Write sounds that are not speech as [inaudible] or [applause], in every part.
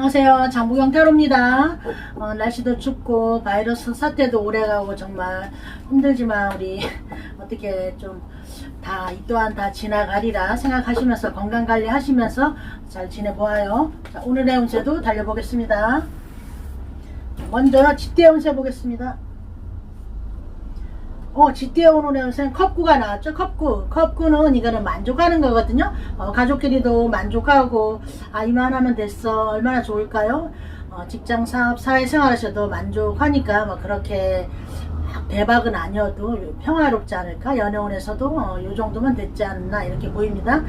안녕하세요. 장부경 타로입니다. 어, 날씨도 춥고 바이러스 사태도 오래가고 정말 힘들지만 우리 [laughs] 어떻게 좀 다 이 또한 다 지나가리라 생각하시면서 건강 관리 하시면서 잘 지내보아요. 자, 오늘의 운세도 달려보겠습니다. 먼저 지대 운세 보겠습니다. 어, 오늘의 운세는 컵구가 나왔죠. 컵구. 컵구는 이거는 만족하는 거거든요. 어, 가족끼리도 만족하고, 아, 이만하면 됐어. 얼마나 좋을까요? 어, 직장 사업, 사회생활 하셔도 만족하니까, 뭐, 그렇게 막 대박은 아니어도 평화롭지 않을까? 연애운에서도 어, 요 정도면 됐지 않나? 이렇게 보입니다.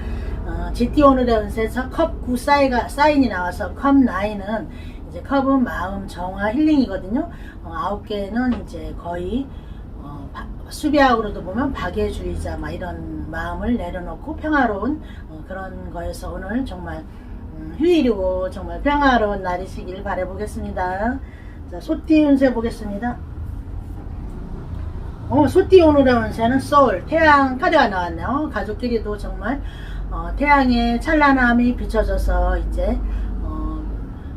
어, GT 오늘의 운세에서 컵9 사이가, 사인이 나와서 컵 9은 이제 컵은 마음, 정화, 힐링이거든요. 어, 아홉 개는 이제 거의 어, 바- 수비학으로도 보면 박애주의자 막 이런 마음을 내려놓고 평화로운 어, 그런 거에서 오늘 정말 음, 휴일이고 정말 평화로운 날이시길 바라보겠습니다. 자, 소띠 운세 보겠습니다. 어, 소띠 오늘의 운세는 소울, 태양 카드가 나왔네요. 가족끼리도 정말 어, 태양의 찬란함이 비춰져서 이제 어,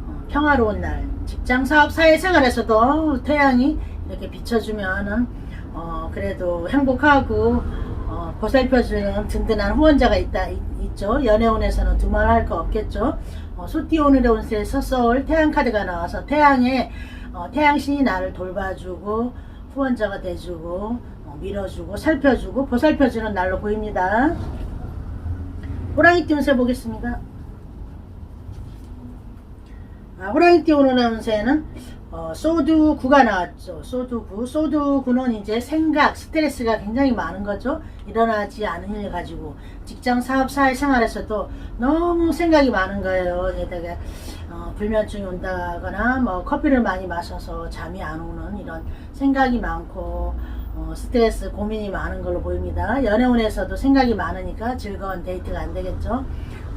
어, 평화로운 날, 직장 사업 사회생활에서도 태양이 이렇게 비춰주면은 어, 그래도 행복하고 어, 보살펴주는 든든한 후원자가 있다 있, 죠 연애운에서는 두말할 거 없겠죠. 어, 소띠 오늘의 운세에서 서울 태양 카드가 나와서 태양의 어, 태양신이 나를 돌봐주고 후원자가 돼주고 어, 밀어주고 살펴주고 보살펴주는 날로 보입니다. 호랑이띠 운세 보겠습니다. 아, 호랑이띠 오늘 운세는 어, 소두 9가 나왔죠. 소두 9. 소두 9는 이제 생각, 스트레스가 굉장히 많은 거죠. 일어나지 않은 일 가지고. 직장, 사업, 사회생활에서도 너무 생각이 많은 거예요. 게다가 어, 불면증이 온다거나 뭐 커피를 많이 마셔서 잠이 안 오는 이런 생각이 많고 어, 스트레스, 고민이 많은 걸로 보입니다. 연애운에서도 생각이 많으니까 즐거운 데이트가 안 되겠죠.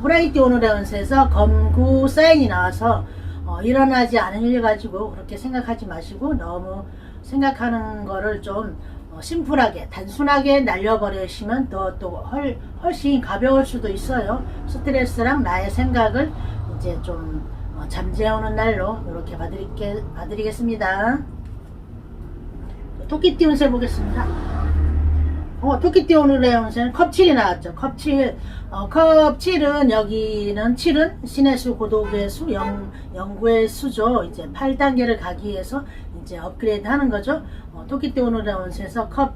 호랑이띠 오늘의 운세에서 검구 사인이 나와서 어, 일어나지 않은 일 가지고 그렇게 생각하지 마시고 너무 생각하는 거를 좀 어, 심플하게 단순하게 날려버리시면 더 또 훨씬 가벼울 수도 있어요. 스트레스랑 나의 생각을 이제 좀 어, 잠재우는 날로 이렇게 봐드릴게, 봐드리겠습니다. 토끼띠 운세 보겠습니다. 어, 토끼띠 오늘의 운세는 컵7이 나왔죠. 컵7. 어, 컵7은 여기는 7은 신의 수, 고독의 수, 영, 영구의 수죠. 이제 8단계를 가기 위해서 이제 업그레이드 하는 거죠. 어, 토끼띠 오늘의 운세에서 컵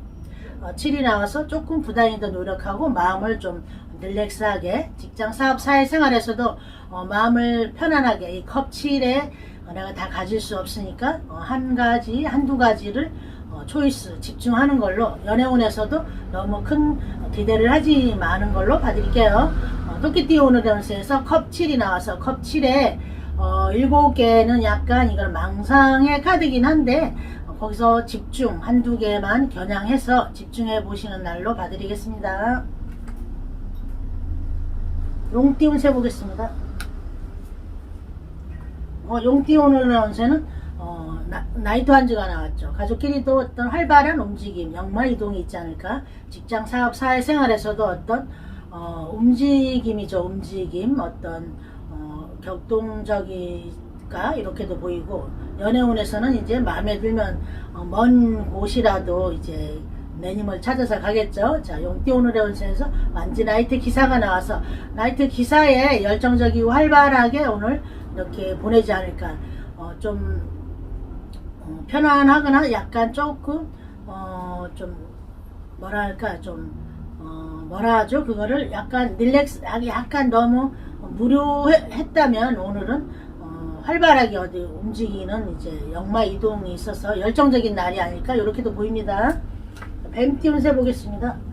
어, 7이 나와서 조금 부단히 더 노력하고 마음을 좀 릴렉스하게 직장 사업 사회생활에서도 어, 마음을 편안하게 이 컵 7에 내가 다 가질 수 없으니까 어, 한 가지 한두 가지를 어, 초이스 집중하는 걸로 연애운에서도 너무 큰 기대를 하지 마는 걸로 봐드릴게요. 어, 토끼띠 오늘 연세에서 컵 7이 나와서 컵 7에 어, 7개는 약간 이걸 망상의 카드긴 한데 어, 거기서 집중 한두 개만 겨냥해서 집중해 보시는 날로 봐드리겠습니다. 용띠 운 세 보겠습니다. 어, 용띠 오늘 연세는 어, 나, 나이트 한즈가 나왔죠. 가족끼리도 어떤 활발한 움직임, 영마 이동이 있지 않을까? 직장, 사업, 사회생활에서도 어떤 어, 움직임이죠. 움직임, 어떤 어, 격동적이가 이렇게도 보이고 연애운에서는 이제 마음에 들면 어, 먼 곳이라도 이제 내님을 찾아서 가겠죠. 자, 용띠 오늘의 운세에서 완지 나이트 기사가 나와서 나이트 기사에 열정적이고 활발하게 오늘 이렇게 보내지 않을까. 어, 좀 어, 편안하거나 약간 조금 어, 좀 뭐랄까 좀 어, 뭐라 하죠? 그거를 약간 릴렉스, 약간 너무 무료했다면 오늘은 어, 활발하게 어디 움직이는 이제 역마 이동이 있어서 열정적인 날이 아닐까 이렇게도 보입니다. 뱀띠 운세 보겠습니다.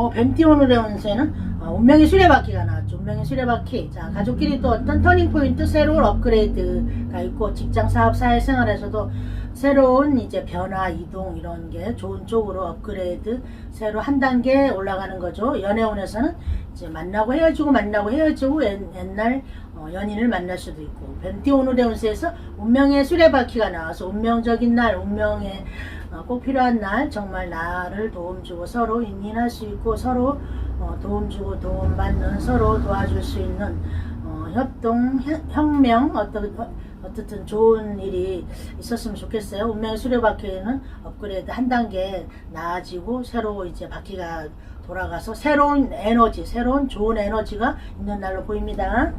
어, 뱀띠 오늘의 운세는 어, 운명의 수레바퀴가 나왔죠. 운명의 수레바퀴. 자, 가족끼리 또 어떤 터닝 포인트, 새로운 업그레이드가 있고, 직장, 사업, 사회생활에서도 새로운 이제 변화, 이동 이런 게 좋은 쪽으로 업그레이드, 새로 한 단계 올라가는 거죠. 연애운에서는 이제 만나고 헤어지고 만나고 헤어지고 옛, 옛날 어, 연인을 만날 수도 있고, 뱀띠 오늘의 운세에서 운명의 수레바퀴가 나와서 운명적인 날, 운명의 어, 꼭 필요한 날 정말 나를 도움 주고 서로 인인할 수 있고 서로 어, 도움 주고 도움 받는 서로 도와줄 수 있는 어, 협동 혁- 혁명 어떤 어, 어쨌든 좋은 일이 있었으면 좋겠어요. 운명의 수레바퀴는 업그레이드 한 단계 나아지고 새로 이제 바퀴가 돌아가서 새로운 에너지, 새로운 좋은 에너지가 있는 날로 보입니다.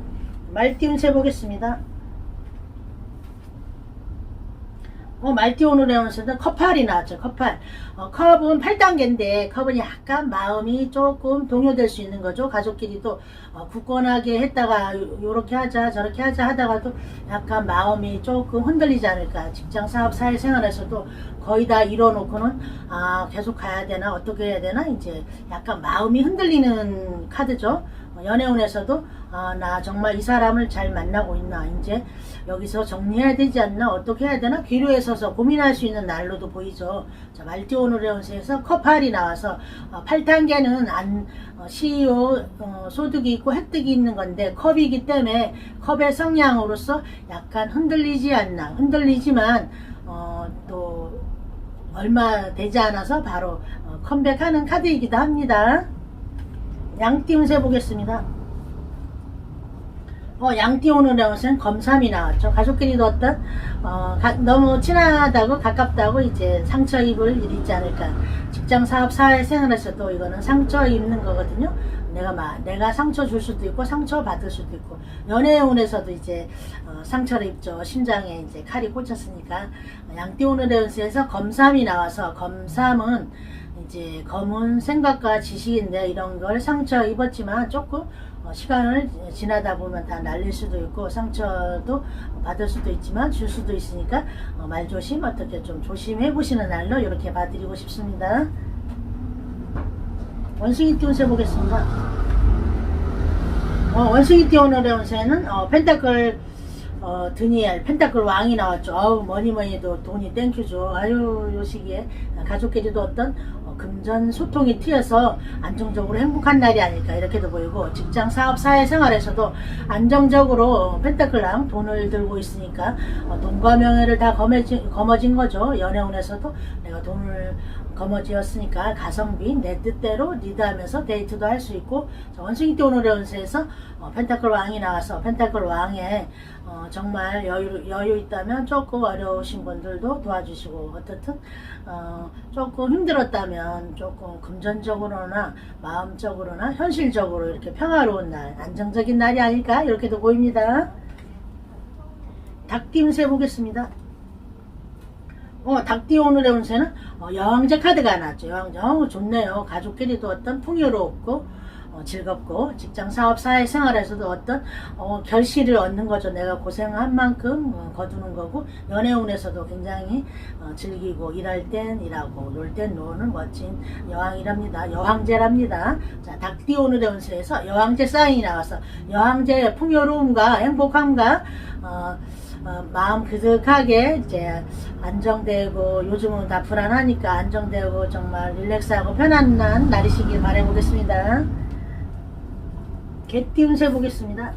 말띠운 세 보겠습니다. 어, 운세는 컵8이 나왔죠. 컵8. 어, 컵은 8단계인데 컵은 약간 마음이 조금 동요될 수 있는 거죠. 가족끼리도 어, 굳건하게 했다가 요- 요렇게 하자 저렇게 하자 하다가도 약간 마음이 조금 흔들리지 않을까. 직장 사업 사회생활에서도 거의 다 이뤄놓고는 아 계속 가야 되나 어떻게 해야 되나 이제 약간 마음이 흔들리는 카드죠. 어, 연애운에서도 아, 나 정말 이 사람을 잘 만나고 있나 이제 여기서 정리해야 되지 않나 어떻게 해야 되나 기로에 서서 고민할 수 있는 날로도 보이죠. 자, 말띠오늘의 운세에서 컵8이 나와서 어, 8단계는 안 어, CEO 어, 소득이 있고 획득이 있는 건데 컵이기 때문에 컵의 성향으로서 약간 흔들리지 않나 흔들리지만 어, 또 얼마 되지 않아서 바로 어, 컴백하는 카드이기도 합니다. 양띠 운 세 보겠습니다. 어, 양띠 오늘의 옷은 검삼이 나왔죠. 가족끼리도 어떤, 어, 가- 너무 친하다고, 가깝다고 이제 상처 입을 일이 있지 않을까. 직장 사업 사회 생활에서도 이거는 상처 입는 거거든요. 내가 막, 내가 상처 줄 수도 있고, 상처 받을 수도 있고, 연애운에서도 이제, 어, 상처를 입죠. 심장에 이제 칼이 꽂혔으니까. 양띠 오늘의 운세에서 검삼이 나와서, 검삼은 이제 검은 생각과 지식인데 이런 걸 상처 입었지만 조금 어, 시간을 지나다 보면 다 날릴 수도 있고 상처도 받을 수도 있지만 줄 수도 있으니까 어, 말조심 어떻게 좀 조심해 보시는 날로 이렇게 봐드리고 싶습니다. 원숭이 띠운세 보겠습니다. 어, 원숭이 띠 오늘의 운세는 어, 펜타클 어, 드니엘 펜타클 왕이 나왔죠. 어우 뭐니 뭐니 해도 돈이 땡큐죠. 아유 요 시기에 가족끼리도 어떤 어, 금전 소통이 튀어서 안정적으로 행복한 날이 아닐까 이렇게도 보이고 직장 사업 사회생활에서도 안정적으로 펜타클랑 돈을 들고 있으니까 어, 돈과 명예를 다 거머쥔 거죠. 연애운에서도 내가 돈을 거머쥐었으니까 가성비 내 뜻대로 리드하면서 데이트도 할 수 있고 자, 원숭이 때 오늘의 운세에서 어, 펜타클 왕이 나와서 펜타클 왕에 어, 정말 여유, 여유 있다면 조금 어려우신 분들도 도와주시고 어떻든 어, 조금 힘들었다면 조금 금전적으로나 마음적으로나 현실적으로 이렇게 평화로운 날 안정적인 날이 아닐까? 이렇게도 보입니다. 닭띠 운세 보겠습니다 어, 닭띠 오늘의 운세는 어, 여왕제 카드가 나왔죠. 여왕제. 어, 좋네요. 가족끼리도 어떤 풍요롭고 어, 즐겁고 직장 사업 사회 생활에서도 어떤 어, 결실을 얻는 거죠. 내가 고생한 만큼 어, 거두는 거고 연애운에서도 굉장히 어, 즐기고 일할 땐 일하고 놀 땐 노는 멋진 여왕이랍니다. 여왕제랍니다. 자, 닭띠 오늘의 운세에서 여왕제 사인이 나와서 여왕제의 풍요로움과 행복함과 어, 어, 마음 그득하게 이제 안정되고 요즘은 다 불안하니까 안정되고 정말 릴렉스하고 편안한 날이시길 바라보겠습니다. 개띠 운세 보겠습니다.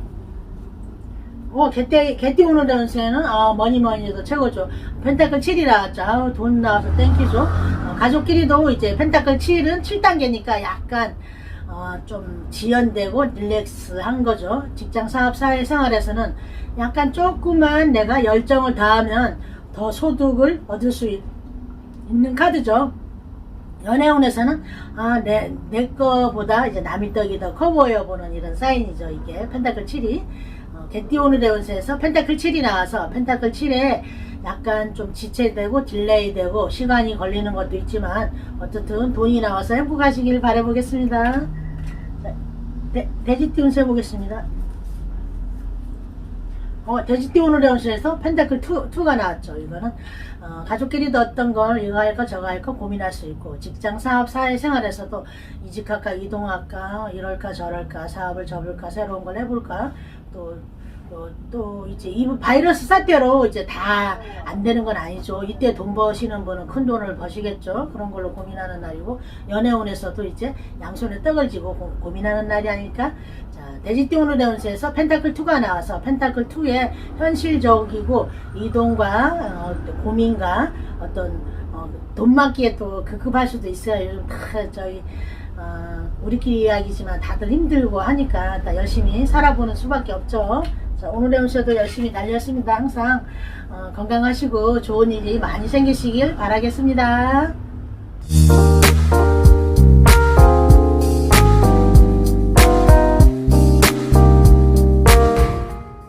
어, 개띠, 개띠 오늘의 운세는, 아, 뭐니 뭐니 해도 최고죠. 펜타클 7이 나왔죠. 아우, 돈 나와서 땡큐죠. 어, 가족끼리도 이제 펜타클 7은 7단계니까 약간, 어, 좀 지연되고 릴렉스한 거죠. 직장 사업 사회 생활에서는 약간 조금만 내가 열정을 다하면 더 소득을 얻을 수 있, 있는 카드죠. 연애운에서는 아, 내, 내 거보다 이제 남의 떡이 더 커 보여 보는 이런 사인이죠. 이게 펜타클 7이 어, 개띠 오늘의 운세에서 펜타클 7이 나와서 펜타클 7에 약간 좀 지체되고 딜레이되고 시간이 걸리는 것도 있지만 어쨌든 돈이 나와서 행복하시길 바라보겠습니다. 자, 돼, 돼지띠 운세 보겠습니다. 어, 돼지띠 오늘의 운세에서 펜타클 2, 2가 나왔죠. 이거는 어, 가족끼리도 어떤 걸 이거 할까 저거 할까 고민할 수 있고 직장 사업 사회생활에서도 이직할까 이동할까 이럴까 저럴까 사업을 접을까 새로운 걸 해볼까 또 또, 또 이제 이 바이러스 사태로 이제 다 안 되는 건 아니죠. 이때 돈 버시는 분은 큰 돈을 버시겠죠. 그런 걸로 고민하는 날이고 연애운에서도 이제 양손에 떡을 쥐고 고, 고민하는 날이 아닐까. 자, 돼지띠 오늘의 운세에서 펜타클 2가 나와서 펜타클 2의 현실적이고 이동과 어, 고민과 어떤 어, 돈 맞기에 또 급급할 수도 있어요. 요즘 다 저희 어, 우리끼리 이야기지만 다들 힘들고 하니까 다 열심히 살아보는 수밖에 없죠. 자, 오늘의 음쇼도 열심히 달렸습니다. 항상 어, 건강하시고 좋은 일이 많이 생기시길 바라겠습니다.